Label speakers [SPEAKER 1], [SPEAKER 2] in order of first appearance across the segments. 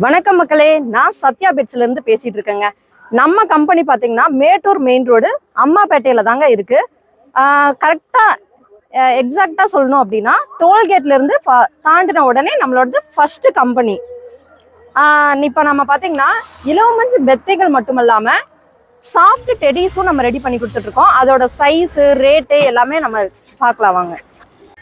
[SPEAKER 1] வணக்கம் மக்களே நான் சத்யா பெட்ஸ்ல இருந்து பேசிட்டு இருக்கேங்க. நம்ம கம்பெனி பாத்தீங்கன்னா மேட்டூர் மெயின் ரோடு அம்மாப்பேட்டையில தாங்க இருக்கு. கரெக்டா எக்ஸாக்டா சொல்லணும் அப்படின்னா டோல்கேட்ல இருந்து ஃப- தாண்டின உடனே நம்மளோடது ஃபர்ஸ்ட் கம்பெனி இப்போ நம்ம பார்த்தீங்கன்னா இலவமஞ்சு பெத்தைகள் மட்டும் இல்லாமல் சாஃப்ட் டெடிஸும் நம்ம ரெடி பண்ணி கொடுத்துட்ருக்கோம் அதோட சைஸு ரேட்டு எல்லாமே நம்ம பார்க்கலாம் வாங்க.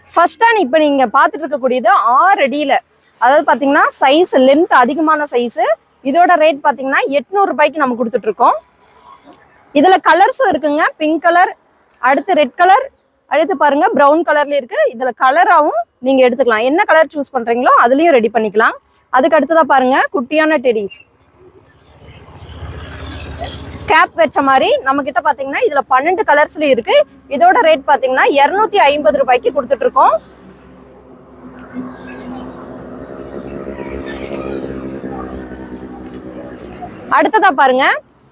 [SPEAKER 1] ஃபர்ஸ்ட்டாக இப்போ நீங்கள் பார்த்துட்டு இருக்கக்கூடியது ஆறு அடியில் அதாவது பார்த்தீங்கன்னா சைஸ் லென்த் அதிகமான சைஸ் இதோட ரேட் பார்த்தீங்கன்னா எட்நூறு ரூபாய்க்கு நம்ம கொடுத்துட்டு இருக்கோம் இதுல கலர்ஸும் இருக்குங்க. பிங்க் கலர் அடுத்து ரெட் கலர் அடுத்து பாருங்க ப்ரௌன் கலர்ல இருக்கு. இதுல கலராகவும் நீங்க எடுத்துக்கலாம். என்ன கலர் சூஸ் பண்றீங்களோ அதுலயும் ரெடி பண்ணிக்கலாம். அதுக்கு அடுத்ததா பாருங்க குட்டியான டெடிஸ் கேப் வச்ச மாதிரி நம்ம கிட்ட பாத்தீங்கன்னா இதுல பன்னெண்டு கலர்ஸ்ல இருக்கு. இதோட ரேட் பாத்தீங்கன்னா இருநூத்தி ஐம்பது ரூபாய்க்கு கொடுத்துட்டு இருக்கோம் அடுத்ததா பாருங்க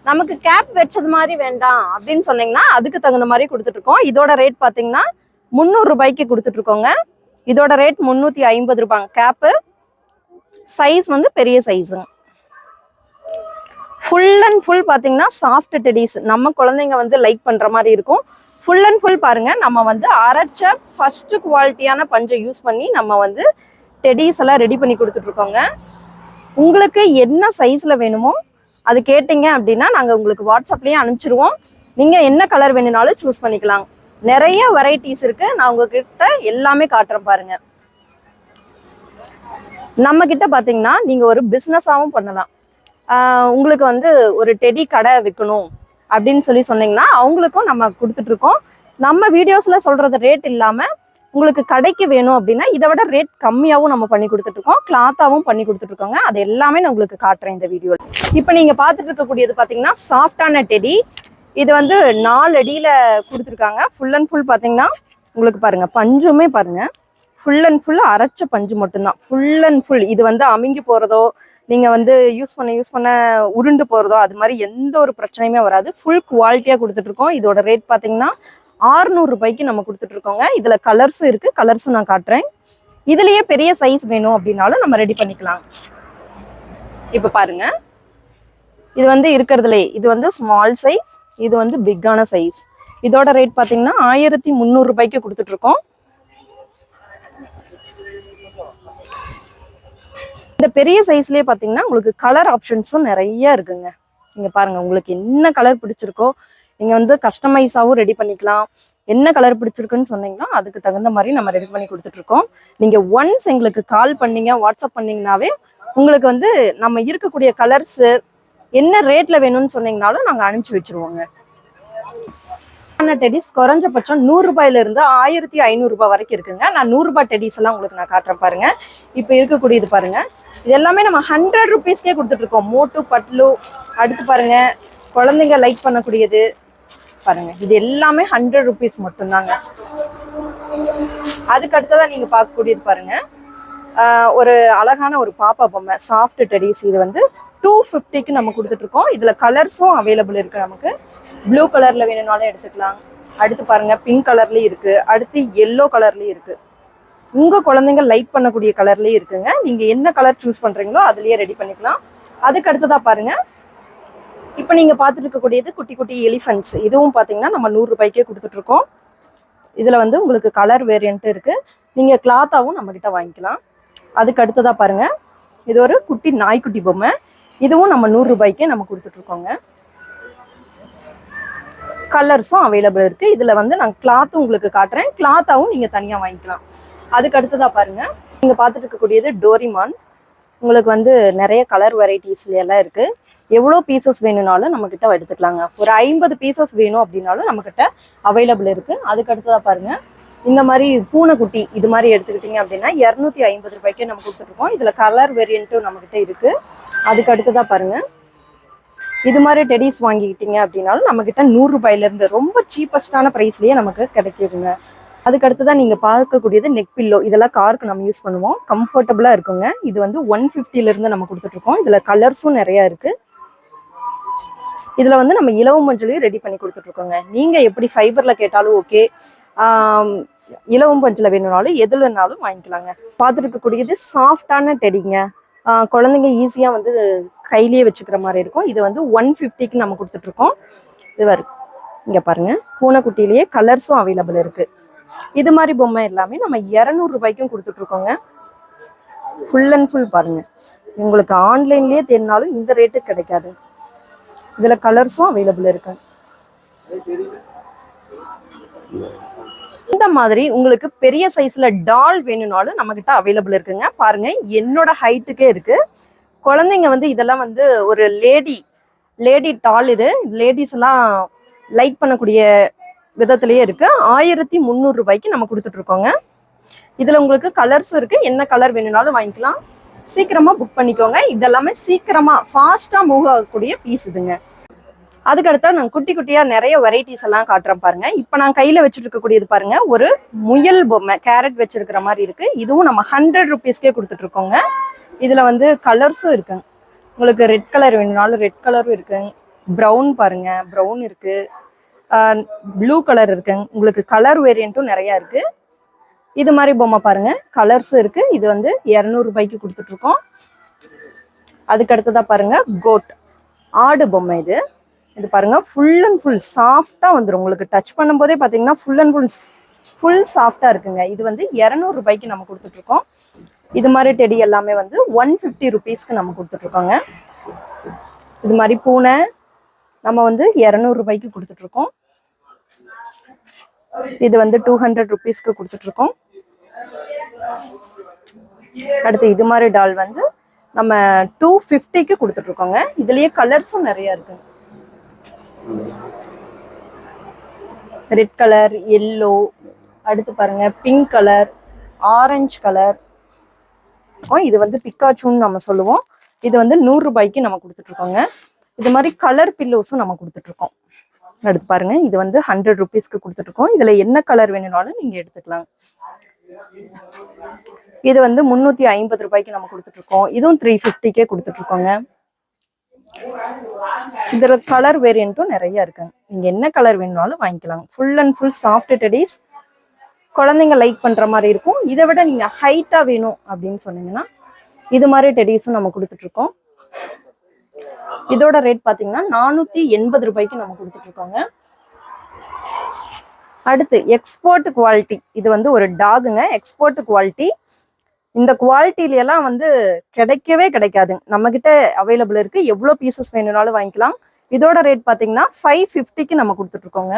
[SPEAKER 1] நமக்கு கேப் வச்சது மாதிரி வேண்டாம் அப்படின்னு சொன்னீங்கன்னா அதுக்கு தகுந்த மாதிரி கொடுத்துட்டு இருக்கோம். இதோட ரேட் பார்த்தீங்கன்னா முந்நூறு ரூபாய்க்கு கொடுத்துட்டு இருக்கோங்க. இதோட ரேட் முந்நூத்தி ஐம்பது ரூபாங்க கேப்பு சைஸ் வந்து பெரிய சைஸுங்க ஃபுல் அண்ட் ஃபுல் பார்த்தீங்கன்னா சாஃப்ட் டெடிஸ் நம்ம குழந்தைங்க வந்து லைக் பண்ணுற மாதிரி இருக்கும். ஃபுல் அண்ட் ஃபுல் பாருங்க நம்ம வந்து அரைச்ச ஃபஸ்ட்டு குவாலிட்டியான பஞ்சை யூஸ் பண்ணி நம்ம வந்து டெடிஸ் எல்லாம் ரெடி பண்ணி கொடுத்துட்ருக்கோங்க உங்களுக்கு என்ன சைஸில் வேணுமோ அது கேட்டிங்க அப்படின்னா நாங்கள் உங்களுக்கு வாட்ஸ்அப்லேயே அனுப்பிச்சிருவோம். நீங்கள் என்ன கலர் வேணும்னாலும் சூஸ் பண்ணிக்கலாம். நிறைய வெரைட்டிஸ் இருக்குது நான் உங்ககிட்ட எல்லாமே காட்டுறேன் பாருங்கள் நம்ம கிட்ட பார்த்தீங்கன்னா நீங்கள் ஒரு பிஸ்னஸாகவும் பண்ணலாம். உங்களுக்கு வந்து ஒரு டெடி கடை விற்கணும் அப்படின்னு சொல்லி சொன்னீங்கன்னா அவங்களுக்கும் நம்ம கொடுத்துட்ருக்கோம் நம்ம வீடியோஸில் சொல்கிறது ரேட் இல்லாமல் உங்களுக்கு கடைக்கு வேணும் அப்படின்னா இதை விட ரேட் கம்மியாகவும் நம்ம பண்ணி கொடுத்துட்ருக்கோம் கிளாத்தாகவும் பண்ணி கொடுத்துட்ருக்கோங்க அது எல்லாமே நான் உங்களுக்கு காட்டுறேன் இந்த வீடியோவில் இப்போ நீங்கள் பார்த்துட்டு இருக்கக்கூடியது பார்த்தீங்கன்னா சாஃப்டான டெடி இது வந்து நாலு அடியில் கொடுத்துருக்காங்க. ஃபுல் அண்ட் ஃபுல் பார்த்தீங்கன்னா உங்களுக்கு பாருங்கள் பஞ்சுமே பாருங்கள் ஃபுல் அண்ட் ஃபுல் அரைச்ச பஞ்சு மட்டும்தான். ஃபுல் அண்ட் ஃபுல் இது வந்து அமுங்கி போகிறதோ நீங்கள் வந்து யூஸ் பண்ண யூஸ் பண்ண உருண்டு போகிறதோ அது மாதிரி எந்த ஒரு பிரச்சனையுமே வராது. ஃபுல் குவாலிட்டியாக கொடுத்துட்ருக்கோம் இதோட ரேட் பார்த்தீங்கன்னா 600 ரூபாய்க்கு நம்ம கொடுத்துட்ருக்கோங்க இதில் கலர்ஸும் இருக்குது கலர்ஸும் நான் காட்டுறேன். இதுலேயே பெரிய சைஸ் வேணும் அப்படின்னாலும் நம்ம ரெடி பண்ணிக்கலாம். இப்போ பாருங்க. இது வந்து இருக்கிறதுலே இது வந்து ஸ்மால் சைஸ் இது வந்து பிக்கான சைஸ் இதோட ரேட் பார்த்தீங்கன்னா ஆயிரத்தி முந்நூறு ரூபாய்க்கு கொடுத்துட்ருக்கோம் இந்த பெரிய சைஸ்லயே பாத்தீங்கன்னா உங்களுக்கு கலர் ஆப்ஷன்ஸும் நிறைய இருக்குங்க. நீங்க பாருங்க உங்களுக்கு என்ன கலர் பிடிச்சிருக்கோ நீங்கள் வந்து கஸ்டமைஸாகவும் ரெடி பண்ணிக்கலாம். என்ன கலர் பிடிச்சிருக்குன்னு சொன்னீங்கன்னா அதுக்கு தகுந்த மாதிரி நம்ம ரெடி பண்ணி கொடுத்துட்ருக்கோம் நீங்கள் ஒன்ஸ் எங்களுக்கு கால் பண்ணீங்க வாட்ஸ்அப் பண்ணிங்கனாவே உங்களுக்கு வந்து நம்ம இருக்கக்கூடிய கலர்ஸு என்ன ரேட்ல வேணும்னு சொன்னீங்கனாலும் நாங்கள் அனுப்பிச்சு வச்சிருவோங்க. டெடிஸ் குறைஞ்சபட்சம் நூறுரூபாயிலிருந்து இருந்து ஆயிரத்தி ஐநூறுரூபா வரைக்கும் இருக்குங்க. நான் நூறுரூபாய் டெடிஸ் எல்லாம் உங்களுக்கு நான் காட்டுறேன் பாருங்க. இப்போ இருக்கக்கூடியது பாருங்க. இது எல்லாமே நம்ம ஹண்ட்ரட் ருபீஸ்க்கே கொடுத்துட்ருக்கோம் மோட்டு பட்லு அடுத்து பாருங்க. குழந்தைங்க லைக் பண்ணக்கூடியது. பாருங்க. இது எல்லாமே ஹண்ட்ரட் ருபீஸ் மட்டும்தாங்க. அதுக்கு அடுத்ததான் நீங்க பார்க்கக்கூடியது பாருங்க. ஒரு அழகான ஒரு பாப்பா பொம்மை சாஃப்ட் டெடிஸ் இது வந்து டூ ஃபிஃப்டிக்கு நம்ம கொடுத்துட்டு இருக்கோம் இதுல கலர்ஸும் அவைலபிள் இருக்கு நமக்கு. ப்ளூ கலர்ல வேணும்னாலும் எடுத்துக்கலாம். அடுத்து பாருங்க பிங்க் கலர்லயும் இருக்கு. அடுத்து எல்லோ கலர்லயும் இருக்கு. உங்க குழந்தைங்க லைக் பண்ணக்கூடிய கலர்லேயும் இருக்குங்க. நீங்க என்ன கலர் சூஸ் பண்றீங்களோ அதுலயே ரெடி பண்ணிக்கலாம். அதுக்கு அடுத்ததா பாருங்க இப்போ நீங்கள் பார்த்துட்டு இருக்கக்கூடியது குட்டி குட்டி எலிஃபென்ட்ஸ் இதுவும் பார்த்தீங்கன்னா நம்ம நூறுரூபாய்க்கே கொடுத்துட்ருக்கோம் இதில் வந்து உங்களுக்கு கலர் வேரியண்ட்டு இருக்குது நீங்கள் கிளாத்தாகவும் நம்மக்கிட்ட வாங்கிக்கலாம். அதுக்கு அடுத்ததாக பாருங்க. இது ஒரு குட்டி நாய்க்குட்டி பொம்மை. இதுவும் நம்ம நூறு ரூபாய்க்கே நம்ம கொடுத்துட்ருக்கோங்க கலர்ஸும் அவைலபிள் இருக்குது இதில் வந்து நான் கிளாத்தும் உங்களுக்கு காட்டுறேன். கிளாத்தாகவும் நீங்கள் தனியாக வாங்கிக்கலாம். அதுக்கு அடுத்ததாக பாருங்கள் நீங்கள் பார்த்துட்டு இருக்கக்கூடியது டோரிமான் உங்களுக்கு வந்து நிறைய கலர் வெரைட்டிஸ்ல எல்லாம் எவ்வளோ பீசஸ் வேணும்னாலும் நம்மக்கிட்ட எடுத்துக்கலாங்க. ஒரு ஐம்பது பீசஸ் வேணும் அப்படின்னாலும் நம்மக்கிட்ட அவைலபிள் இருக்குது அதுக்கு அடுத்ததா பாருங்க இந்த மாதிரி பூனைக்குட்டி இது மாதிரி எடுத்துக்கிட்டீங்க அப்படின்னா இரநூத்தி ஐம்பது ரூபாய்க்கு நம்ம கொடுத்துருக்கோம் இதில் கலர் வேரியண்ட்டும் நம்மக்கிட்ட இருக்குது இருக்கு. அதுக்கு அடுத்ததாக பாருங்க இது மாதிரி டெடிஸ் வாங்கிக்கிட்டீங்க அப்படின்னாலும் நம்மக்கிட்ட நூறுரூபாயிலேருந்து நூறு ரொம்ப சீப்பஸ்டான ப்ரைஸ்லேயே நமக்கு கிடைக்குதுங்க. அதுக்கு அடுத்ததான் நீங்கள் பார்க்கக்கூடியது நெக் பில்லோ இதெல்லாம் காருக்கு நம்ம யூஸ் பண்ணுவோம். கம்ஃபர்டபுளாக இருக்குங்க. இது வந்து ஒன் ஃபிஃப்டிலேருந்து இருந்து நம்ம கொடுத்துட்ருக்கோம். இதில் கலர்ஸும் நிறையா இருக்குது இதில் வந்து நம்ம இலவ மஞ்சளையும் ரெடி பண்ணி கொடுத்துட்ருக்கோங்க. நீங்கள் எப்படி ஃபைபரில் கேட்டாலும் ஓகே இலவம் பஞ்சில் வேணும்னாலும் எதுலனாலும் வாங்கிக்கலாங்க. பார்த்துட்டு இருக்கக்கூடியது சாஃப்டான டெடிங்க குழந்தைங்க ஈஸியாக வந்து கையிலேயே வச்சுக்கிற மாதிரி இருக்கும். இது வந்து ஒன் ஃபிஃப்டிக்கு நம்ம கொடுத்துட்ருக்கோம். இது வரும் இங்கே பாருங்க. பூனைக்குட்டியிலேயே கலர்ஸும் அவைலபிள் இருக்குது இது மாதிரி பொம்மை எல்லாமே நம்ம இரநூறுபாய்க்கும் கொடுத்துட்ருக்கோங்க. ஃபுல் அண்ட் ஃபுல் பாருங்க. உங்களுக்கு ஆன்லைன்லேயே தேடினாலும் இந்த ரேட்டு கிடைக்காது. இதில் கலர்ஸும் அவைலபிள் இருக்கு. இந்த மாதிரி உங்களுக்கு பெரிய சைஸ்ல டால் வேணும்னாலும் நம்ம கிட்ட அவைலபிள் இருக்குங்க. பாருங்க என்னோட ஹைட்டுக்கே இருக்கு. குழந்தைங்க வந்து இதெல்லாம் வந்து ஒரு லேடி லேடி டால் இது. லேடிஸ் எல்லாம் லைக் பண்ணக்கூடிய விதத்திலேயே இருக்கு. ஆயிரத்தி முந்நூறு ரூபாய்க்கு நம்ம கொடுத்துட்டு இருக்கோங்க. இதுல உங்களுக்கு கலர்ஸும் இருக்கு. என்ன கலர் வேணும்னாலும் வாங்கிக்கலாம். சீக்கிரமா புக் பண்ணிக்கோங்க. இதெல்லாமே சீக்கிரமா ஃபாஸ்டா மூவ் ஆகக்கூடிய பீஸ் இதுங்க. அதுக்கடுத்தா நான் குட்டி குட்டியா நிறைய வெரைட்டிஸ் எல்லாம் காட்டுறேன் பாருங்க. இப்போ நான் கையில வச்சுட்டு இருக்கக்கூடியது பாருங்க ஒரு முயல் பொம்மை கேரட் வச்சிருக்கிற மாதிரி இருக்கு. இதுவும் நம்ம ஹண்ட்ரட் ருபீஸ்க்கே கொடுத்துட்டு இருக்கோங்க இதுல வந்து கலர்ஸும் இருக்குங்க உங்களுக்கு ரெட் கலர் வேணும்னாலும் ரெட் கலரும் இருக்குங்க ப்ரௌன் பாருங்க ப்ரௌன் இருக்கு. ப்ளூ கலர் இருக்குங்க உங்களுக்கு கலர் வேரியண்ட்டும் நிறைய இருக்கு. இது மாதிரி பொம்மை பாருங்க கலர்ஸும் இருக்கு. இது வந்து இரநூறு ரூபாய்க்கு கொடுத்துட்டு இருக்கோம் அதுக்கு பாருங்க கோட் ஆடு பொம்மை இது. இது பாருங்க ஃபுல் அண்ட் ஃபுல் சாஃப்டா வந்துடும் உங்களுக்கு டச் பண்ணும்போதே பாத்தீங்கன்னா ஃபுல் அண்ட் ஃபுல் ஃபுல் சாஃப்டா இருக்குங்க. இது வந்து இரநூறு ரூபாய்க்கு நம்ம கொடுத்துட்டு இருக்கோம் இது மாதிரி டெடி எல்லாமே வந்து ஒன் ஃபிஃப்டி ருபீஸ்க்கு நம்ம கொடுத்துட்டு இருக்கோங்க இது மாதிரி பூனை நம்ம வந்து இரநூறு ரூபாய்க்கு கொடுத்துட்டு இருக்கோம் இது வந்து டூ ஹண்ட்ரட் ருபீஸ்க்கு கொடுத்துட்டு இருக்கோம் அடுத்து இது மாதிரி டால் வந்து நம்ம டூ ஃபிஃப்டிக்கு கொடுத்துட்டு இருக்கோங்க இதுலயே கலர்ஸும் நிறைய இருக்குங்க ரெட் கலர் எல்லோ அடுத்து பாருங்க பிங்க் கலர் ஆரஞ்சு கலர் இது வந்து பிக்காச்சுன்னு நம்ம சொல்லுவோம். இது வந்து நூறு ரூபாய்க்கு நம்ம கொடுத்துட்டு இருக்கோங்க இது மாதிரி கலர் பில்லோஸும் நம்ம கொடுத்துட்டு இருக்கோம் பாருங்க இது வந்து ஹண்ட்ரட் ருபீஸ்க்கு கொடுத்துட்ருக்கோம். இதுல என்ன கலர் வேணும்னாலும் நீங்க எடுத்துக்கலாம். இது வந்து முந்நூத்தி ஐம்பது ரூபாய்க்கு நம்ம கொடுத்துட்டு இருக்கோம் இதுவும் த்ரீ ஃபிஃப்டிக்கே கொடுத்துட்டு இருக்கோங்க இதில் கலர் வேரியண்ட்டும் நிறைய இருக்குங்க நீங்கள் என்ன கலர் வேணும்னாலும் வாங்கிக்கலாம். Full and full soft teddies குழந்தைங்க லைக் பண்ணுற மாதிரி இருக்கும். இதை விட நீங்கள் ஹைட்டாக வேணும் அப்படின்னு சொன்னீங்கன்னா இது மாதிரி டெடிஸும் நம்ம கொடுத்துட்ருக்கோம். இதோட ரேட் பார்த்தீங்கன்னா நானூற்றி எண்பது ரூபாய்க்கு நம்ம கொடுத்துட்ருக்கோங்க. அடுத்து எக்ஸ்போர்ட் குவாலிட்டி இது வந்து ஒரு டாகுங்க எக்ஸ்போர்ட் குவாலிட்டி இந்த குவாலிட்டில எல்லாம் வந்து கிடைக்கவே கிடைக்காது. நம்ம கிட்ட அவைலபிள் இருக்கு. எவ்வளோ பீசஸ் வேணும்னாலும் வாங்கிக்கலாம். இதோட ரேட் பாத்தீங்கன்னா ஃபைவ் ஃபிஃப்டிக்கு நம்ம கொடுத்துட்டு இருக்கோங்க.